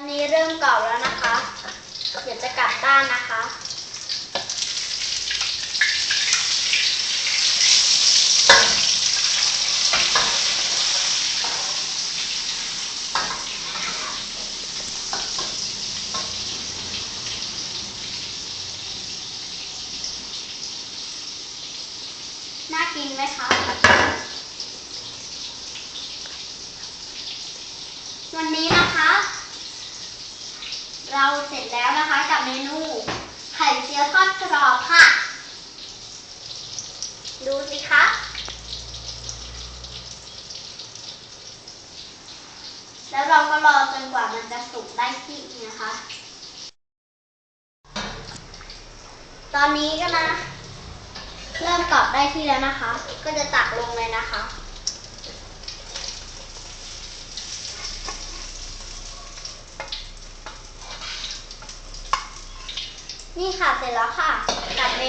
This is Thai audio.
อันนี้เริ่มกรอบแล้วนะคะ เดี๋ยวจะกลับด้านนะคะ น่ากินไหมคะวันนี้นะ เราเสร็จแล้วนะคะกับเมนูไข่เจียวทอดกรอบค่ะ ดูสิคะแล้วเราก็รอจนกว่ามันจะสุกได้ที่นะคะ ตอนนี้ก็นะ เริ่มกรอบได้ที่แล้วนะคะ ก็จะตักลงเลยนะคะ นี่ค่ะเสร็จแล้วค่ะกับเม